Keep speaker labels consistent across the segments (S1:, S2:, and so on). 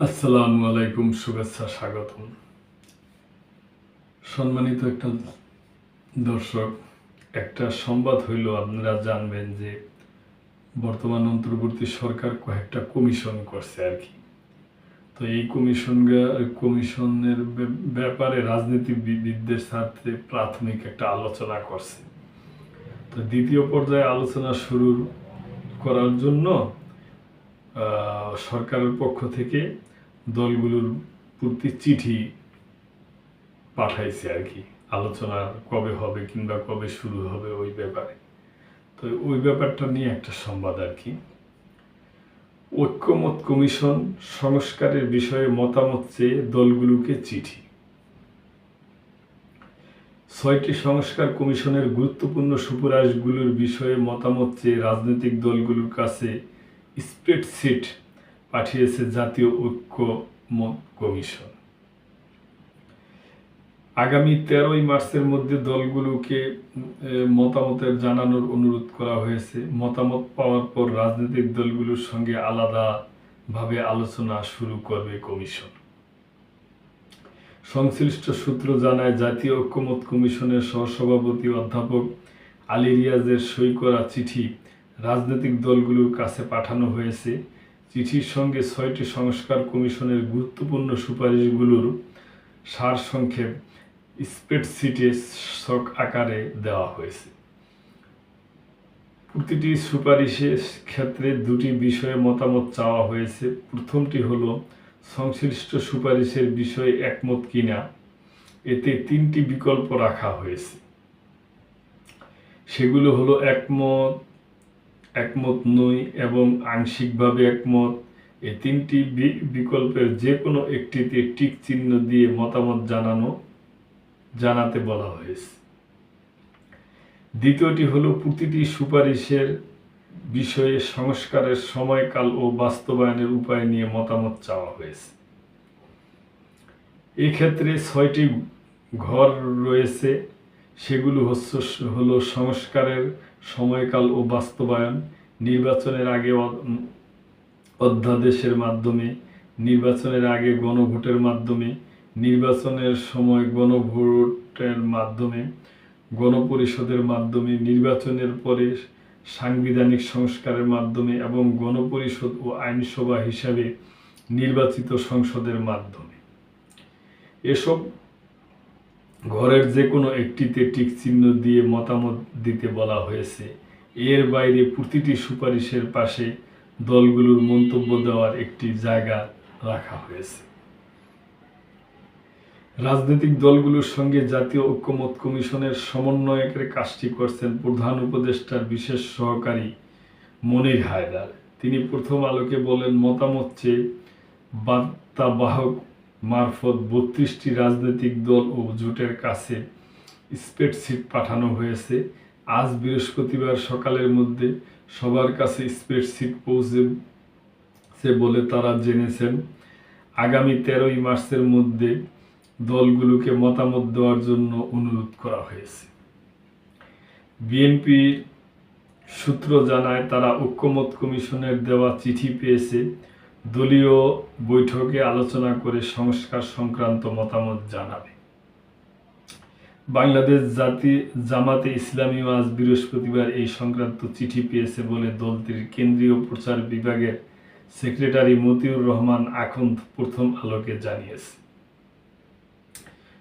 S1: আসসালামু আলাইকুম, শুভেচ্ছা, স্বাগতম। সম্মানিত একটা দর্শক, একটা সংবাদ হইল, আপনারা জানবেন যে বর্তমান অন্তর্বর্তী সরকার কয়েকটা কমিশন করছে আর কি। তো এই কমিশন কমিশনের ব্যাপ- ব্যাপারে রাজনীতিবিদদের সাথে প্রাথমিক একটা আলোচনা করছে। তো দ্বিতীয় পর্যায়ে আলোচনা শুরু করার জন্য সরকারের পক্ষ থেকে দলগুলোর প্রতি চিঠি পাঠাইছে আর কি। আলোচনা কবে হবে কিংবা কবে শুরু হবে ওই ব্যাপারে। তো ওই ব্যাপারটা নিয়ে একটা সংবাদ আর কি। ঐক্যমত কমিশন সংস্কারের বিষয়ে মতামত চেয়ে দলগুলোকে চিঠি। ছয়টি সংস্কার কমিশনের গুরুত্বপূর্ণ সুপারিশগুলোর বিষয়ে মতামত চেয়ে রাজনৈতিক দলগুলোর কাছে স্প্রেডশিট পাঠিয়েছে জাতীয় ঐক্যমত কমিশন। আগামী তেরোই মার্চের মধ্যে দলগুলোকে মতামতের জানানোর অনুরোধ করা হয়েছে। মতামত পাওয়ার পর রাজনৈতিক দলগুলোর সঙ্গে আলাদাভাবে আলোচনা শুরু করবে কমিশন। সংশ্লিষ্ট সূত্র জানায়, জাতীয় ঐক্যমত কমিশনের সহসভাপতি অধ্যাপক আলী রিয়াজের সই করা চিঠি রাজনৈতিক দলগুলোর কাছে পাঠানো হয়েছে। চিঠির সঙ্গে ছয়টি সংস্কার কমিশনের গুরুত্বপূর্ণ সুপারিশগুলোর সারসংক্ষেপ স্প্রেডশিটে শক আকারে দেওয়া হয়েছে। প্রতিটি সুপারিশের ক্ষেত্রে দুটি বিষয়ে মতামত চাওয়া হয়েছে। প্রথমটি হলো, সংশ্লিষ্ট সুপারিশের বিষয়ে একমত কিনা, এতে তিনটি বিকল্প রাখা হয়েছে। সেগুলো হলো একমত একমত নই এবং আংশিকভাবে একমত। এই তিনটি বিকল্পের যে কোনো একটিতে টিক চিহ্ন দিয়ে মতামত জানানো, জানাতে বলা হয়েছে। দ্বিতীয়টি হলো প্রতিটি সুপারিশের বিষয়ে সংস্কারের সময়কাল ও বাস্তবায়নের উপায় নিয়ে মতামত চাওয়া হয়েছে। এক্ষেত্রে ছয়টি ঘর রয়েছে। সেগুলো হচ্ছে হলো সংস্কারের সময়কাল ও বাস্তবায়ন নির্বাচনের আগে অধ্যাদেশের মাধ্যমে, নির্বাচনের আগে গণভোটের মাধ্যমে, নির্বাচনের সময় গণভোটের মাধ্যমে, গণপরিষদের মাধ্যমে, নির্বাচনের পরে সাংবিধানিক সংস্কারের মাধ্যমে এবং গণপরিষদ ও আইনসভা হিসাবে নির্বাচিত সংসদের মাধ্যমে। এসব ঘরের যে কোনো একটিতে টিক চিহ্ন দিয়ে মতামত দিতে বলা হয়েছে। এর বাইরে প্রতিটি সুপারিশের পাশে দলগুলোর মন্তব্য দেওয়ার একটি জায়গা রাখা হয়েছে। রাজনৈতিক দলগুলোর সঙ্গে জাতীয় ঐক্যমত কমিশনের সমন্বয়কের কাজটি করছেন প্রধান উপদেষ্টার বিশেষ সহকারী মনির হায়দার। তিনি প্রথম আলোকে বলেন, মতামত চেয়ে বার্তাবাহক মারফত বত্রিশটি রাজনৈতিক দল ও জোটের কাছে স্প্রেডশিট পাঠানো হয়েছে। আজ বৃহস্পতিবার সকালের মধ্যে সবার কাছে স্প্রেডশিট পৌঁছেছে বলে তারা জেনেছেন, আগামী তেরোই মার্চের মধ্যে দলগুলোকে মতামত দেওয়ার জন্য অনুরোধ করা হয়েছে। বিএনপির সূত্র জানায়, তারা ঐক্যমত কমিশনের দেওয়া চিঠি পেয়েছে। দলীয় বৈঠকে আলোচনা করে সংস্কার সংক্রান্ত মতামত জানাবে। বাংলাদেশ জাতি, জামাতে ইসলামী আজ বৃহস্পতিবার এই সংক্রান্ত চিঠি পেয়েছে বলে দলটির কেন্দ্রীয় প্রচার বিভাগের সেক্রেটারি মতিউর রহমান আখন্দ প্রথম আলোকে জানিয়েছে।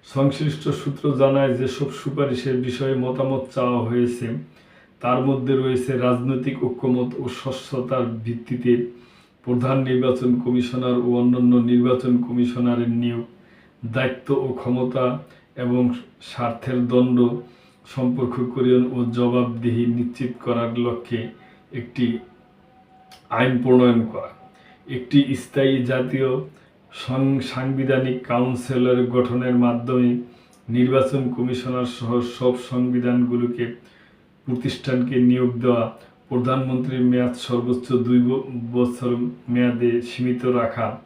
S1: সংশ্লিষ্ট সূত্র জানায় যেসব সুপারিশের বিষয়ে মতামত চাওয়া হয়েছে, তার মধ্যে রয়েছে রাজনৈতিক ঐক্যমত ও স্বচ্ছতার ভিত্তিতে প্রধান নির্বাচন কমিশনার ও অন্যান্য নির্বাচন কমিশনারের নিয়োগ, দায়িত্ব ও ক্ষমতা এবং স্বার্থের দণ্ড সম্পর্ককরণ ও জবাবদিহি নিশ্চিত করার লক্ষ্যে একটি আইন প্রণয়ন করা। একটি স্থায়ী জাতীয় সং- সাংবিধানিক কাউন্সিলের গঠনের মাধ্যমে নির্বাচন কমিশনার সহ সব সংবিধানগুলোকে প্রতিষ্ঠানকে নিয়োগ দেওয়া প্রধানমন্ত্রীর মেয়াদ সর্বোচ্চ দুই বছর মেয়াদে সীমিত রাখা।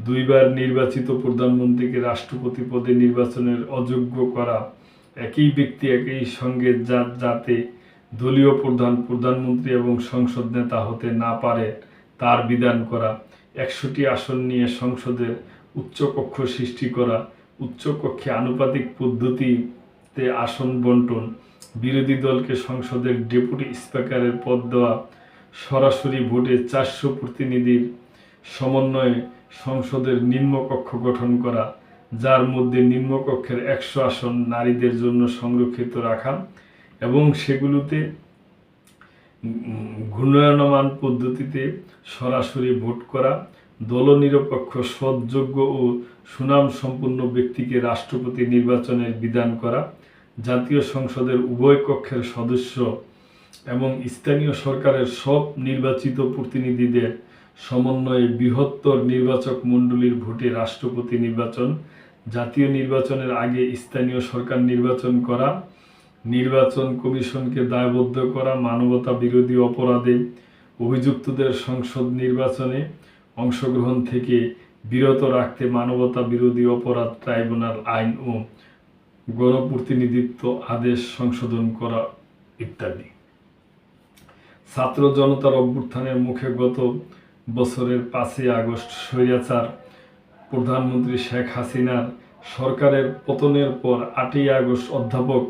S1: দুইবার নির্বাচিত প্রধানমন্ত্রীকে রাষ্ট্রপতি পদে নির্বাচনের অযোগ্য করা। একই ব্যক্তি একই সঙ্গে যা- যাতে দলীয় প্রধান, প্রধানমন্ত্রী এবং সংসদ নেতা হতে না পারে, তার বিধান করা। একশোটি আসন নিয়ে সংসদের উচ্চকক্ষ সৃষ্টি করা। উচ্চকক্ষে আনুপাতিক পদ্ধতিতে আসন বন্টন। বিরোধী দলকে সংসদের ডেপুটি স্পিকারের পদ দেওয়া সরাসরি ভোটে চারশো প্রতিনিধির সমন্বয়ে সংসদের নিম্নকক্ষ গঠন করা যার মধ্যে নিম্নকক্ষের একশো আসন নারীদের জন্য সংরক্ষিত রাখা এবং সেগুলোতে উম, ঘূর্ণায়মান পদ্ধতিতে সরাসরি ভোট করা দলনিরপেক্ষ সৎযোগ্য ও সুনাম সম্পন্ন ব্যক্তিকে রাষ্ট্রপতি নির্বাচনের বিধান করা জাতীয় সংসদের উভয় কক্ষের সদস্য এবং স্থানীয় সরকারের সব নির্বাচিত প্রতিনিধিদের সমন্বয়ে বৃহত্তর নির্বাচক মণ্ডলীর ভোটে রাষ্ট্রপতি নির্বাচন, জাতীয় নির্বাচনের আগে স্থানীয় সরকার নির্বাচন করা, নির্বাচন কমিশনকে দায়বদ্ধ করা, মানবতা বিরোধী অপরাধে অভিযুক্তদের সংসদ নির্বাচনে অংশগ্রহণ থেকে বিরত রাখতে মানবতা বিরোধী অপরাধ ট্রাইব্যুনাল আইন ও গণপ্রতিনিধিত্ব আদেশ সংশোধন করা ইত্যাদি। ছাত্র জনতার অভ্যুত্থানের মুখে গত বছরের পাঁচই আগস্ট স্বৈরাচার প্রধানমন্ত্রী শেখ হাসিনার সরকারের পতনের পর আটই আগস্ট অধ্যাপক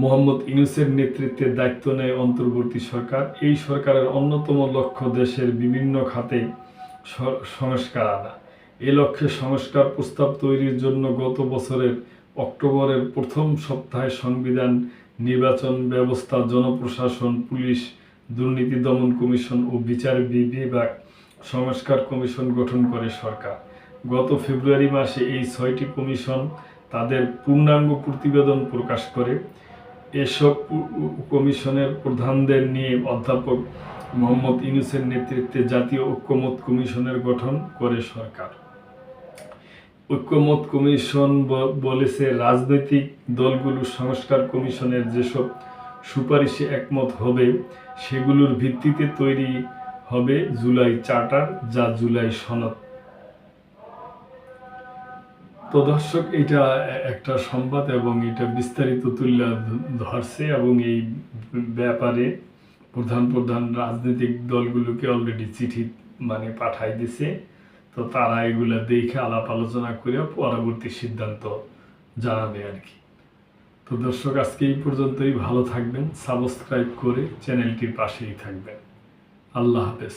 S1: মোহাম্মদ ইউনুসের নেতৃত্বে দায়িত্ব নেয় অন্তর্বর্তী সরকার। এই সরকারের অন্যতম লক্ষ্য দেশের বিভিন্ন খাতে সংস্কার আনা। এ লক্ষ্যে সংস্কার প্রস্তাব তৈরির জন্য গত বছরের অক্টোবরের প্রথম সপ্তাহে সংবিধান, নির্বাচন ব্যবস্থা, জনপ্রশাসন, পুলিশ, দুর্নীতি দমন কমিশন ও বিচার বিভাগ সংস্কার কমিশন গঠন করে সরকার। গত ফেব্রুয়ারি মাসে এই ছয়টি কমিশন তাদের পূর্ণাঙ্গ প্রতিবেদন প্রকাশ করে। এসব কমিশনের প্রধানদের নিয়ে অধ্যাপক মোহাম্মদ ইউনুসের নেতৃত্বে জাতীয় ঐক্যমত কমিশনের গঠন করে সরকার। ঐক্যমত কমিশন বলেছে, রাজনৈতিক দলগুলো সংস্কার কমিশনের যেসব সুপারিশে একমত হবে, সেগুলোর ভিত্তিতে তৈরি হবে জুলাই চার্টার, যা জুলাই সনদ। তো দর্শক, এটা একটা সংবাদ এবং এটা বিস্তারিত তুলে ধরছে এবং এই ব্যাপারে প্রধান প্রধান রাজনৈতিক দলগুলোকে অলরেডি চিঠি মানে পাঠাই দিছে। তো তারা এগুলো দেখে আলাপ আলোচনা করে পরবর্তী সিদ্ধান্ত জানাবে আর কি। তো দর্শক, আজকে এই পর্যন্তই। ভালো থাকবেন, সাবস্ক্রাইব করে চ্যানেলটির পাশেই থাকবেন। আল্লাহ হাফেজ।